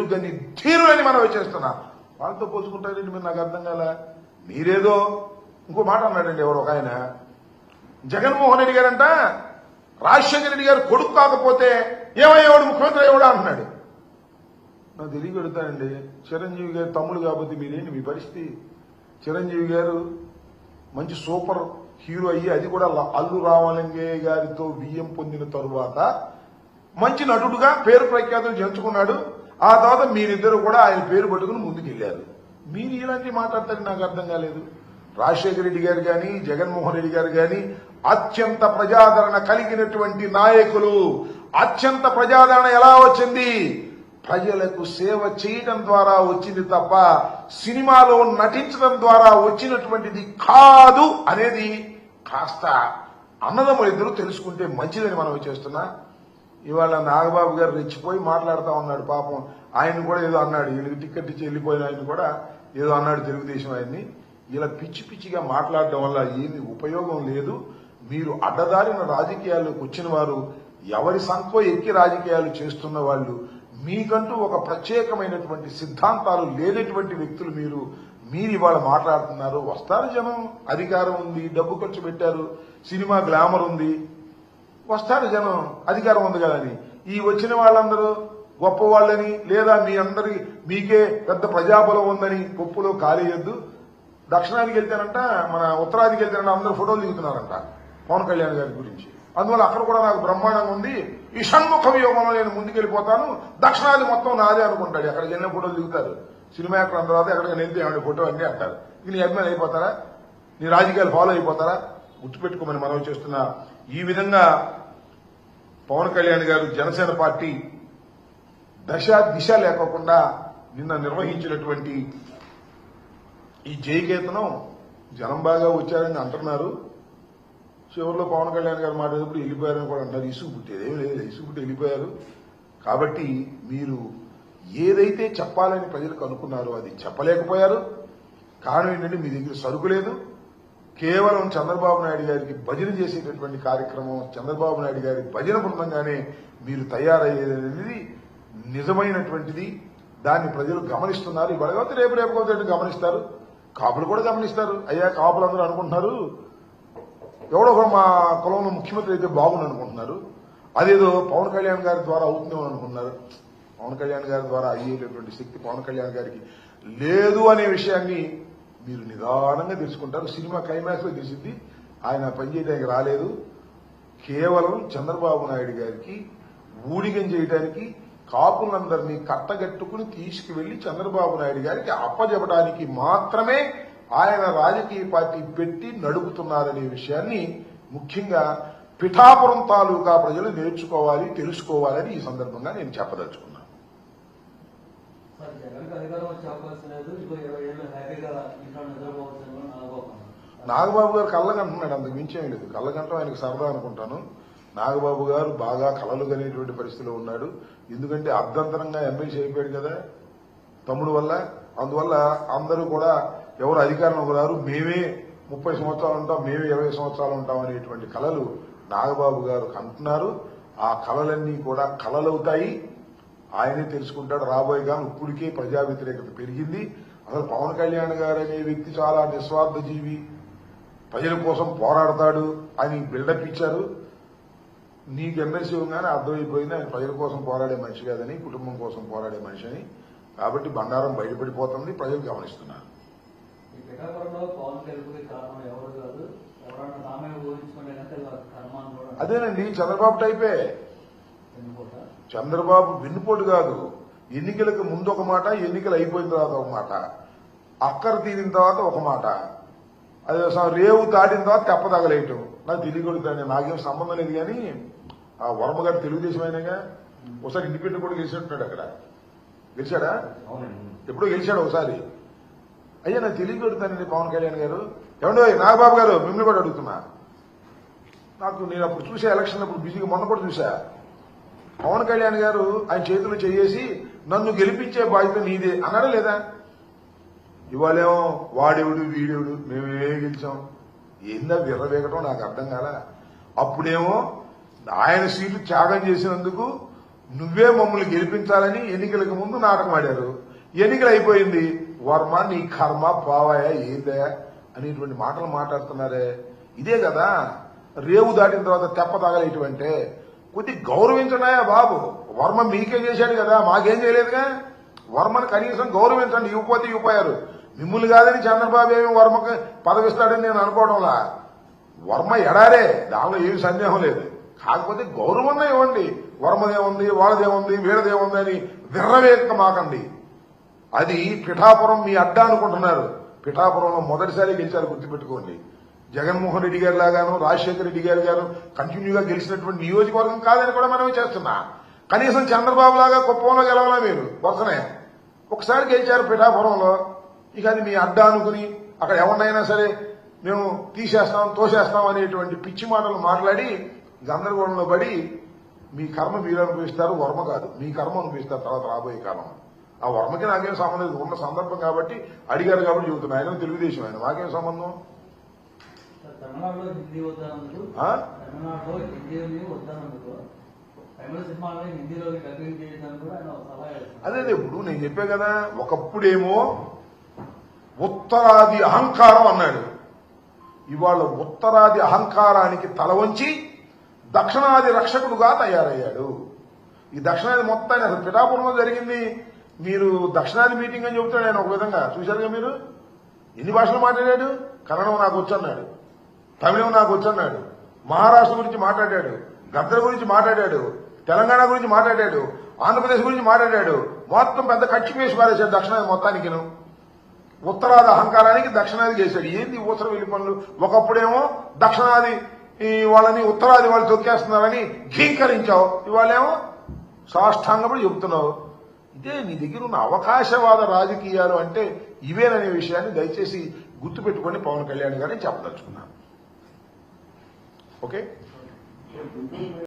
ఎరుగని ధీరులని మనం చేస్తున్నా వాళ్ళతో పోల్చుకుంటారండి మీరు నాకు అర్థం కాలే? మీరేదో ఇంకో మాట అన్నాడండి ఎవరు ఒక ఆయన. జగన్మోహన్ రెడ్డి గారంట రాజశేఖర రెడ్డి గారు కొడుకు కాకపోతే ఏమయ్యేవాడు? ముఖ్యమంత్రి అయ్యేవాడు? అంటున్నాడు. నాకు తెలియగలుగుతానండి చిరంజీవి గారు తమ్ముడు కాబట్టి మీరేంటి మీ పరిస్థితి? చిరంజీవి గారు మంచి సూపర్ హీరో అయ్యి అది కూడా అల్లు రామలింగయ్య గారితో బియ్యం పొందిన తరువాత మంచి నటుడుగా పేరు ప్రఖ్యాతులు చేర్చుకున్నాడు. ఆ తర్వాత మీరిద్దరు కూడా ఆయన పేరు పట్టుకుని ముందుకెళ్ళారు మీరు ఇలాంటి మాట్లాడతారని నాకు అర్థం కాలేదు. రాజశేఖర రెడ్డి గారు గాని జగన్మోహన్ రెడ్డి గారు గాని అత్యంత ప్రజాదరణ కలిగినటువంటి నాయకులు. అత్యంత ప్రజాదరణ ఎలా వచ్చింది? ప్రజలకు సేవ చేయడం ద్వారా వచ్చింది తప్ప సినిమాలో నటించడం ద్వారా వచ్చినటువంటిది కాదు అనేది కాస్త అన్నదమ్ములిద్దరూ తెలుసుకుంటే మంచిదని మనం చేస్తున్నా. ఇవాళ నాగబాబు గారు రెచ్చిపోయి మాట్లాడుతా ఉన్నాడు పాపం. ఆయన కూడా ఏదో అన్నాడు. వీళ్ళకి టికెట్ ఇచ్చి వెళ్ళిపోయిన ఆయన కూడా ఏదో అన్నాడు తెలుగుదేశం ఆయన్ని. ఇలా పిచ్చి పిచ్చిగా మాట్లాడడం వల్ల ఏమి ఉపయోగం లేదు. మీరు అడ్డదారిన రాజకీయాల్లోకి వచ్చిన వారు ఎవరి సంఖో ఎక్కి రాజకీయాలు చేస్తున్న వాళ్ళు మీకంటూ ఒక ప్రత్యేకమైనటువంటి సిద్ధాంతాలు లేనటువంటి వ్యక్తులు మీరు మీరు ఇవాళ మాట్లాడుతున్నారు. వస్తారు జనం. అధికారం ఉంది డబ్బు ఖర్చు పెట్టారు. సినిమా గ్లామర్ ఉంది. వస్తారు జనం అధికారం ఉంది కదని ఈ వచ్చిన వాళ్ళందరూ గొప్ప వాళ్ళని లేదా మీ అందరి మీకే పెద్ద ప్రజాబలం ఉందని పొప్పులో కాలేయద్దు దక్షిణానికి వెళ్తేనంట మన ఉత్తరాదికి వెళ్తేనంట అందరూ ఫోటోలు దిగుతున్నారంట పవన్ కళ్యాణ్ గారి గురించి. అందువల్ల అక్కడ కూడా నాకు బ్రహ్మాండంగా ఉంది. ఈ షణ్ముఖ వ్యోగంలో నేను ముందుకెళ్ళిపోతాను. దక్షిణాది మొత్తం నాదే అనుకుంటాడు. అక్కడ ఎన్నో ఫోటోలు దిగుతారు. సినిమా యాక్టర్ తర్వాత ఎక్కడికి వెళ్తే ఏమైనా ఫోటో అన్నీ అంటారు. ఇక నీ అభిమానులు అయిపోతారా? నీ రాజకీయాలు ఫాలో అయిపోతారా? గుర్తుపెట్టుకోమని మనం చేస్తున్నా. ఈ విధంగా పవన్ కళ్యాణ్ గారు జనసేన పార్టీ దశ దిశ లేకోకుండా నిన్న నిర్వహించినటువంటి ఈ జయకేతనం జనం బాగా వచ్చారని అంటున్నారు. చివరిలో పవన్ కళ్యాణ్ గారు మాట్లాడేటప్పుడు వెళ్ళిపోయారని కూడా అంటారు ఇసుగు పుట్టేది ఏం లేదు ఇసుగు పుట్టి వెళ్ళిపోయారు. కాబట్టి మీరు ఏదైతే చెప్పాలని ప్రజలకు అనుకున్నారో అది చెప్పలేకపోయారు. కారణం ఏంటంటే మీ దగ్గర సరుకు లేదు. కేవలం చంద్రబాబు నాయుడు గారికి భజన చేసేటటువంటి కార్యక్రమం చంద్రబాబు నాయుడు గారి భజన బృందంగానే మీరు తయారయ్యేది నిజమైనటువంటిది. దాన్ని ప్రజలు గమనిస్తున్నారు. ఇవాళ కాకపోతే రేపు రేపు కాకపోతే గమనిస్తారు. కాపులు కూడా గమనిస్తారు. అయ్యా కాపులు అందరూ అనుకుంటున్నారు. ఎవడో మా కులంలో ముఖ్యమంత్రి అయితే బాగుంది అనుకుంటున్నారు. అదేదో పవన్ కళ్యాణ్ గారి ద్వారా అవుతుందేమో అనుకుంటున్నారు. పవన్ కళ్యాణ్ గారి ద్వారా అయ్యేటటువంటి శక్తి పవన్ కళ్యాణ్ గారికి లేదు అనే విషయాన్ని మీరు నిదానంగా తెలుసుకుంటారు. సినిమా క్లైమాక్స్లో తెలిసింది ఆయన పనిచేయడానికి రాలేదు. కేవలం చంద్రబాబు నాయుడు గారికి ఊడిగం చేయడానికి కాపులందరినీ కట్టగట్టుకుని తీసుకువెళ్ళి చంద్రబాబు నాయుడు గారికి అప్పజెప్పడానికి మాత్రమే ఆయన రాజకీయ పార్టీ పెట్టి నడుపుతున్నారనే విషయాన్ని ముఖ్యంగా పిఠాపురం తాలూకా ప్రజలు నేర్చుకోవాలి తెలుసుకోవాలని ఈ సందర్భంగా నేను చెప్పదలుచుకున్నాను. సార్ జగన్కి అధికారం వచ్చే అవకాశం లేదు. ఇంకో ఇరవై ఏళ్ళు హ్యాపీగా ఇంట్లో నిద్రపోవచ్చు నాగబాబు గారు. కళ్ళగంటున్నాడు మించి మించేం లేదు. కళ్ళగంటం ఆయనకు సరదా అనుకుంటాను. నాగబాబు గారు బాగా కలలు కనేటువంటి పరిస్థితిలో ఉన్నాడు. ఎందుకంటే అర్ధంతరంగా ఎమ్మెల్సీ అయిపోయాడు కదా తమ్ముడు వల్ల. అందువల్ల అందరూ కూడా ఎవరు అధికారంలోకి రారు మేమే ముప్పై సంవత్సరాలు ఉంటాం మేమే ఇరవై సంవత్సరాలు ఉంటాం అనేటువంటి కళలు నాగబాబు గారు కంటున్నారు. ఆ కళలన్నీ కూడా కళలవుతాయి ఆయనే తెలుసుకుంటాడు రాబోయే కాలం ఇప్పటికే ప్రజా వ్యతిరేకత పెరిగింది. అసలు పవన్ కళ్యాణ్ గారు అనే వ్యక్తి చాలా నిస్వార్థ జీవి ప్రజల కోసం పోరాడతాడు అని బిల్డప్ ఇచ్చారు. నీకు ఎమ్మెల్సీ ఉండగానే అర్థమైపోయింది ఆయన ప్రజల కోసం పోరాడే మనిషి కాదని కుటుంబం కోసం పోరాడే మనిషి అని. కాబట్టి బండారం బయటపడిపోతుంది ప్రజలు గమనిస్తున్నారు. అదేనండి చంద్రబాబు టైపే. చంద్రబాబు వెన్నుపోటు కాదు. ఎన్నికలకు ముందు ఒక మాట ఎన్నికలు అయిపోయిన తర్వాత ఒక మాట. అక్కర తీరిన తర్వాత ఒక మాట. అదే రేవు దాటిన తర్వాత తెప్పదగలేయటం నాకు తెలియకూడదు నాకేం సంబంధం లేదు కానీ ఆ వర్మ గారు తెలుగుదేశం అయినాగా ఒకసారి ఇండిపెండెంట్ కూడా గెలిచినట్టున్నాడు అక్కడ. గెలిచాడా? ఎప్పుడో గెలిచాడు ఒకసారి. అయ్యా నాకు తెలియకూడతానండి పవన్ కళ్యాణ్ గారు. ఏమండో నాగబాబు గారు మిమ్మల్ని కూడా అడుగుతున్నా. నాకు నేను అప్పుడు చూసా ఎలక్షన్ అప్పుడు బిజీగా మొన్న కూడా చూసా. పవన్ కళ్యాణ్ గారు ఆయన చేతులు చేసి నన్ను గెలిపించే బాధ్యత నీదే అన్నాడా లేదా? ఇవాళేమో వాడేవుడు వీడెవడు మేమే గెలిచాం. ఏందా విర్రవేగటం? నాకు అర్థం కాల. అప్పుడేమో ఆయన సీట్లు త్యాగం చేసినందుకు నువ్వే మమ్మల్ని గెలిపించాలని ఎన్నికలకు ముందు నాటకం ఆడారు. ఎన్నికలు అయిపోయింది. వర్మ నీ కర్మ పావాయా ఏందే అనేటువంటి మాటలు మాట్లాడుతున్నారే. ఇదే కదా. రేవు దాటిన తర్వాత తెప్ప తగలేటువంటి. కొద్ది గౌరవించడాయా బాబు. వర్మ మీకే చేశాడు కదా మాకేం చేయలేదుగా? వర్మను కనీసం గౌరవించండి ఇవ్వకపోతే ఇవ్వపోయారు మిమ్మల్ని కాదని చంద్రబాబు ఏమి వర్మకు పదవిస్తాడని నేను అనుకోవడంలా వర్మ ఎడారే దానిలో ఏమి సందేహం లేదు. కాకపోతే గౌరవంగా ఇవ్వండి వర్మదేముంది వాళ్ళదేముంది వీళ్ళదేముంది అని విర్రవేక్క మాకండి. అది పిఠాపురం మీ అడ్డా అనుకుంటున్నారు. పిఠాపురంలో మొదటిసారి గెలిచారు గుర్తుపెట్టుకోండి. జగన్మోహన్ రెడ్డి గారి లాగాను రాజశేఖర రెడ్డి గారు గారు కంటిన్యూగా గెలిచినటువంటి నియోజకవర్గం కాదని కూడా మనమే చేస్తున్నా. కనీసం చంద్రబాబు లాగా కుప్పంలో గెలవాలా మీరు? వరుసనే. ఒకసారి గెలిచారు పిఠాపురంలో. ఇక అది మీ అడ్డా అనుకుని అక్కడ ఎవరినైనా సరే మేము తీసేస్తాం తోసేస్తాం అనేటువంటి పిచ్చి మాటలు మాట్లాడి గందరగోళంలో పడి మీ కర్మ మీరు అనుభవిస్తారు వర్మ కాదు. మీ కర్మ అనుభవిస్తారు తర్వాత రాబోయే కాలం. ఆ వర్మకి నాకేం సంబంధం ఉన్న సందర్భం కాబట్టి అడిగారు కాబట్టి చెబుతున్నా. ఆయన తెలుగుదేశం ఆయన. మాకేం సంబంధం? అదే అదే ఇప్పుడు నేను చెప్పే కదా ఒకప్పుడేమో ఉత్తరాది అహంకారం అన్నాడు. ఇవాళ ఉత్తరాది అహంకారానికి తల వంచి దక్షిణాది రక్షకుడుగా తయారయ్యాడు. ఈ దక్షిణాది మొత్తాన్ని అసలు పిఠాపురంలో జరిగింది. మీరు దక్షిణాది మీటింగ్ అని చెబుతాడు ఆయన ఒక విధంగా. చూశారుగా మీరు? ఎన్ని భాషలు మాట్లాడాడు? కన్నడం నాకు వచ్చన్నాడు తమిళం నాకు వచ్చన్నాడు మహారాష్ట్ర గురించి మాట్లాడాడు. గద్దర్ గురించి మాట్లాడాడు. తెలంగాణ గురించి మాట్లాడాడు. ఆంధ్రప్రదేశ్ గురించి మాట్లాడాడు. మొత్తం పెద్ద కక్షి వేసి పారేశాడు దక్షిణాది మొత్తానికి ఉత్తరాది అహంకారానికి దక్షిణాది చేశాడు. ఏంది ఉత్తర వెళ్ళి పనులు? ఒకప్పుడేమో దక్షిణాది వాళ్ళని ఉత్తరాది వాళ్ళు తొక్కేస్తున్నారని ఘీంకరించావు. ఇవాళేమో సాష్టాంగపడి చెబుతున్నావు. ఇదే నీ దగ్గర ఉన్న అవకాశవాద రాజకీయాలు అంటే ఇవేననే విషయాన్ని దయచేసి గుర్తుపెట్టుకొని పవన్ కళ్యాణ్ గారిని చెప్పదలుచుకున్నాను. Okay?